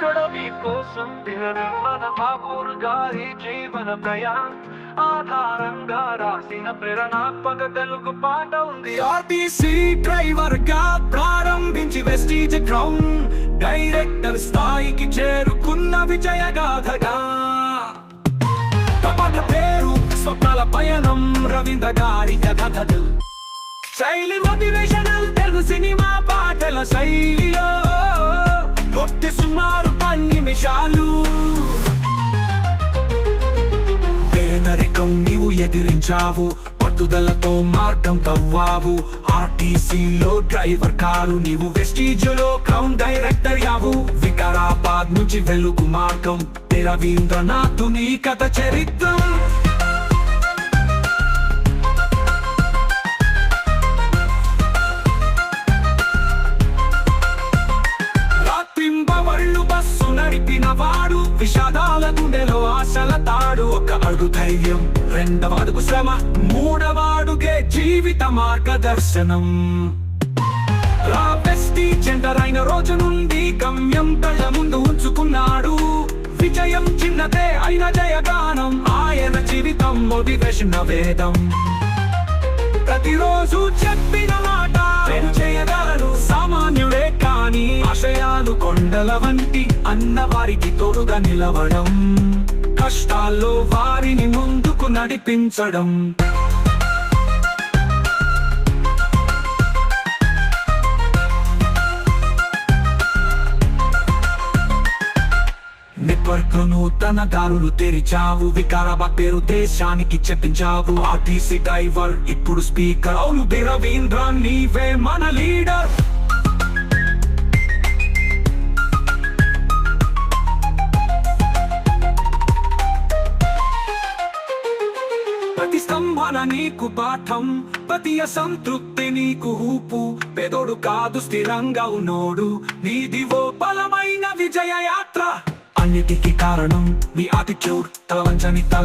ఇక్కడ మీకోసం మన బాబూరు గారి జీవన ప్రయాణం. ఆధారంగా రాసిన ప్రేరణాత్మక తెలుగు పాట ఉంది. ఆర్టీసీ డ్రైవర్గా ప్రారంభించి వెస్టీజ్ క్రౌన్ డైరెక్టర్ స్థాయికి చేరుకున్న విజయ గాథగా. తపన పేరు స్వప్నాల పయనం రవీంద్ర గారి కథ. శైలి మోటివేషనల్ తెలుగు సినిమా పాటల శైలి. నిమిషాలు పేదరికం నీవు ఎదిరించావు పట్టుదలతో మార్గం తవ్వావు. ఆర్టీసీలో డ్రైవర్ కారు నీవు వెస్టీజ్లో క్రౌన్ డైరెక్టర్ యావు. వికారాబాద్ నుంచి వెలుగు మార్గం రవీంద్రనాథ్ నీ కథ చరిత్రం. వాడు విషాదాల గుండెలో ఆశల తాడు. ఒక అడుగు ధైర్యం రెండవ అడుగు శ్రమ మూడవ జీవిత మార్గదర్శనం. రా బెస్టీ రోజు నుండి గమ్యం కళ్ళ ముందు ఉంచుకున్నాడు. విజయం చిన్నదే అయిన జయగానం ఆయన జీవితం మోటివేషన్ వేదం. ప్రతిరోజు చెప్పిన కొండల వంటి అన్న వారికి తోడుగా నిలవడం కష్టాల్లో వారిని ముందుకు నడిపించడం. నెట్వర్క్ నూతన దారులు తెరిచావు వికారాబాద్ పేరు దేశానికి చెప్పించావు. ఆర్టీసీ డ్రైవర్ ఇప్పుడు స్పీకర్ అవును బి రవీంద్ర నీవే మన లీడర్. స్తంభన నీకు పాఠం ప్రతి అసంతృప్తి నీకు ఊపు పెదోడు కాదు స్థిరంగా ఉన్నోడు నీదివో బలమైన విజయ యాత్ర అన్నిటికీ కారణం నీ ఆటిట్యూడ్ తల వంచని తల